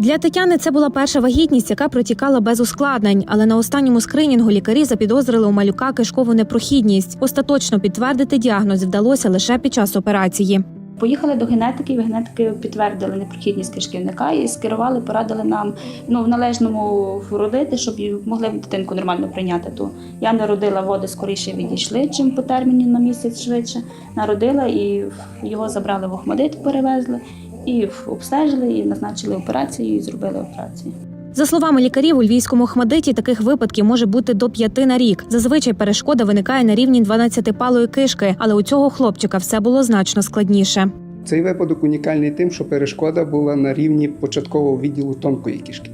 Для Тетяни це була перша вагітність, яка протікала без ускладнень. Але на останньому скринінгу лікарі запідозрили у малюка кишкову непрохідність. Остаточно підтвердити діагноз вдалося лише під час операції. Поїхали до генетики, і генетики підтвердили непрохідність кишківника і скерували, порадили нам ну, в належному родити, щоб могли дитинку нормально прийняти. Ту я не родила, води скоріше відійшли, чим по терміні на місяць швидше. Народила і його забрали в Охмадит, перевезли і обстежили, і назначили операцію, і зробили операцію. За словами лікарів, у львівському Охмадиті таких випадків може бути до п'яти на рік. Зазвичай перешкода виникає на рівні 12-палої кишки, але у цього хлопчика все було значно складніше. Цей випадок унікальний тим, що перешкода була на рівні початкового відділу тонкої кишки.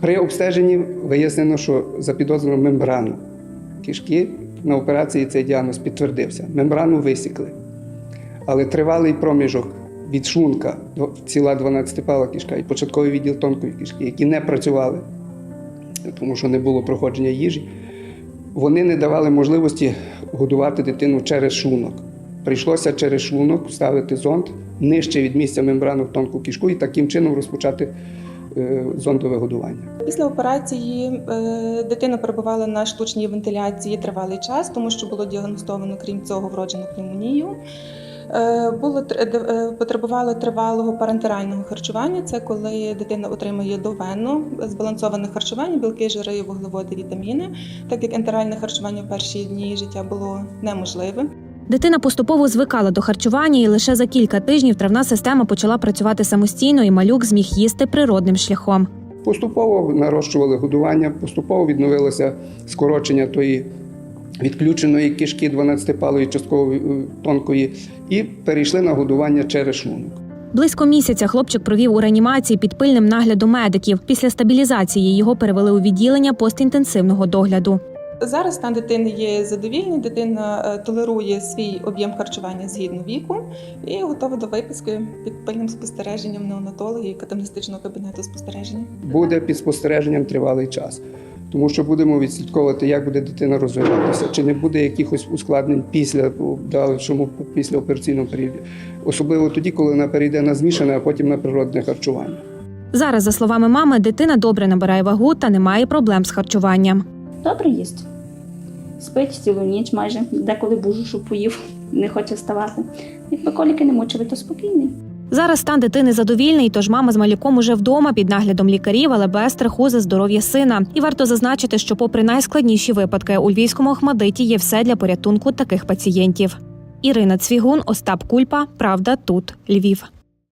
При обстеженні вияснено, що запідозрено мембрану кишки. На операції цей діагноз підтвердився. Мембрану висікли. Але тривалий проміжок від шлунка ціла 12-пала кишка і початковий відділ тонкої кишки, які не працювали, тому що не було проходження їжі, вони не давали можливості годувати дитину через шлунок. Прийшлося через шлунок вставити зонд нижче від місця мембрану в тонку кишку і таким чином розпочати е, зондове годування. Після операції е, дитина перебувала на штучній вентиляції тривалий час, тому що було діагностовано, крім цього, вроджену пневмонію. Е, Було тр- е, потребувало тривалого парентерального харчування. Це коли дитина отримує довенно збалансоване харчування, білки, жири, вуглеводи, вітаміни, так як ентеральне харчування в перші дні життя було неможливим. Дитина поступово звикала до харчування, і лише за кілька тижнів травна система почала працювати самостійно, і малюк зміг їсти природним шляхом. Поступово нарощували годування, поступово відновилося скорочення тої відключеної кишки 12-палої частково е, тонкої, і перейшли на годування через шлунок. Близько місяця хлопчик провів у реанімації під пильним наглядом медиків. Після стабілізації його перевели у відділення постінтенсивного догляду. Зараз стан дитини є задовільний. Дитина е, толерує свій об'єм харчування згідно віку і готова до виписки під пильним спостереженням неонатології і катамністичного кабінету спостереження. Буде під спостереженням тривалий час, тому що будемо відслідковувати, як буде дитина розвиватися, чи не буде якихось ускладнень після у дальшому післяопераційному періоді, особливо тоді, коли вона перейде на змішане, а потім на природне харчування. Зараз, за словами мами, дитина добре набирає вагу та не має проблем з харчуванням. Добре їсть. Спить цілу ніч майже, деколи бужу, щоб поїв, не хоче вставати. Якби коліки не мучили, то спокійний. Зараз стан дитини задовільний, тож мама з малюком уже вдома під наглядом лікарів, але без страху за здоров'я сина. І варто зазначити, що, попри найскладніші випадки, у львівському хмадиті, є все для порятунку таких пацієнтів. Ірина Цвігун, Остап Кульпа. Правда, тут Львів.